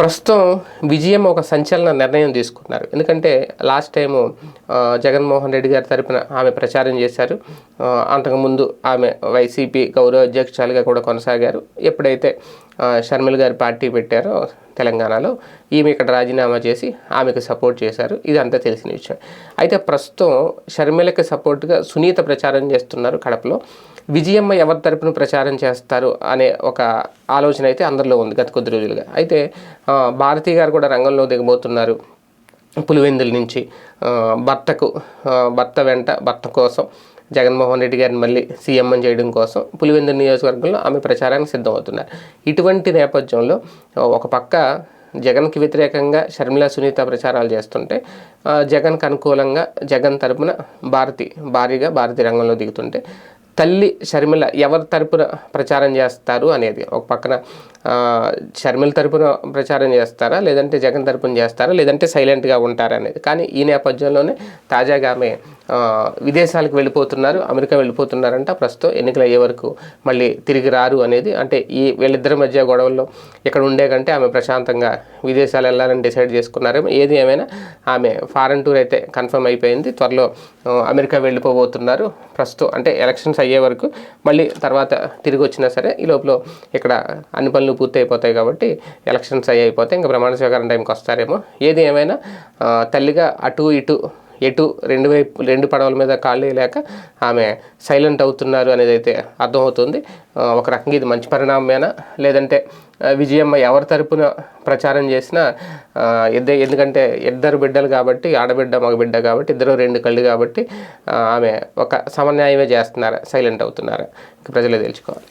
ప్రస్తుతం విజయం ఒక సంచలన నిర్ణయం తీసుకున్నారు. ఎందుకంటే లాస్ట్ టైము జగన్మోహన్ రెడ్డి గారి తరపున ఆమె ప్రచారం చేశారు. అంతకుముందు ఆమె వైసీపీ గౌరవ అధ్యక్షురాలుగా కూడా కొనసాగారు. ఎప్పుడైతే షర్మిల్ గారి గారు పార్టీ పెట్టారో తెలంగాణలో ఈమె ఇక్కడ రాజీనామా చేసి ఆమెకు సపోర్ట్ చేశారు. ఇదంతా తెలిసిన విషయం. అయితే ప్రస్తుతం షర్మిలకి సపోర్ట్గా సునీత ప్రచారం చేస్తున్నారు కడపలో. విజయమ్మ ఎవరి తరపున ప్రచారం చేస్తారు అనే ఒక ఆలోచన అయితే అందరిలో ఉంది గత కొద్ది రోజులుగా. అయితే ఆ, భారతి గారు కూడా రంగంలో దిగబోతున్నారు. పులివెందుల నుంచి భర్తకు భర్త వెంట భర్త కోసం జగన్మోహన్ రెడ్డి గారిని మళ్ళీ సీఎం చేయడం కోసం పులివెందుల నియోజకవర్గంలో ఆమె ప్రచారానికి సిద్ధమవుతున్నారు. ఇటువంటి నేపథ్యంలో ఒక పక్క జగన్కి వ్యతిరేకంగా షర్మిల సునీత ప్రచారాలు చేస్తుంటే జగన్కి అనుకూలంగా జగన్ తరపున భారతి భారీగా భారతి రంగంలో దిగుతుంటే తల్లి షర్మిల ఎవరి తరపున ప్రచారం చేస్తారు అనేది? ఒక పక్కన షర్మిల తరపున ప్రచారం చేస్తారా? లేదంటే జగన్ తరపున చేస్తారా? లేదంటే సైలెంట్గా ఉంటారా అనేది? కానీ ఈ నేపథ్యంలోనే తాజాగా ఆమె విదేశాలకు వెళ్ళిపోతున్నారు అమెరికా వెళ్ళిపోతున్నారంట. ప్రస్తుతం ఎన్నికలు అయ్యే వరకు మళ్ళీ తిరిగి రారు అనేది అంటే ఈ వీళ్ళిద్దరి మధ్య గొడవల్లో ఇక్కడ ఉండే కంటే ఆమె ప్రశాంతంగా విదేశాలు వెళ్ళాలని డిసైడ్ చేసుకున్నారేమో. ఏది ఏమైనా ఆమె ఫారెన్ టూర్ అయితే కన్ఫర్మ్ అయిపోయింది. త్వరలో అమెరికా వెళ్ళిపోబోతున్నారు. ప్రస్తుతం అంటే ఎలక్షన్స్ అయ్యే వరకు మళ్ళీ తర్వాత తిరిగి వచ్చినా సరే ఈ లోపల ఇక్కడ అన్ని పనులు పూర్తి అయిపోతాయి కాబట్టి ఎలక్షన్స్ అయ్యి అయిపోతే ఇంకా ప్రమాణ స్వీకారం టైంకి వస్తారేమో. ఏది ఏమైనా తల్లిగా అటు ఇటు ఎటు రెండు వైపు రెండు పడవల మీద కాళ్ళు వేయలేక ఆమె సైలెంట్ అవుతున్నారు అనేది అయితే అర్థమవుతుంది. ఒక రకంగా ఇది మంచి పరిణామమేనా? లేదంటే విజయమ్మ ఎవరి తరపున ప్రచారం చేసినా ఇద్దరు ఇద్ద ఎందుకంటే ఇద్దరు బిడ్డలు కాబట్టి ఆడబిడ్డ మగబిడ్డ కాబట్టి ఇద్దరు రెండు కళ్ళు కాబట్టి ఆమె ఒక సమన్యాయమే చేస్తున్నారా సైలెంట్ అవుతున్నారా. ప్రజలే తెలుసుకోవాలి.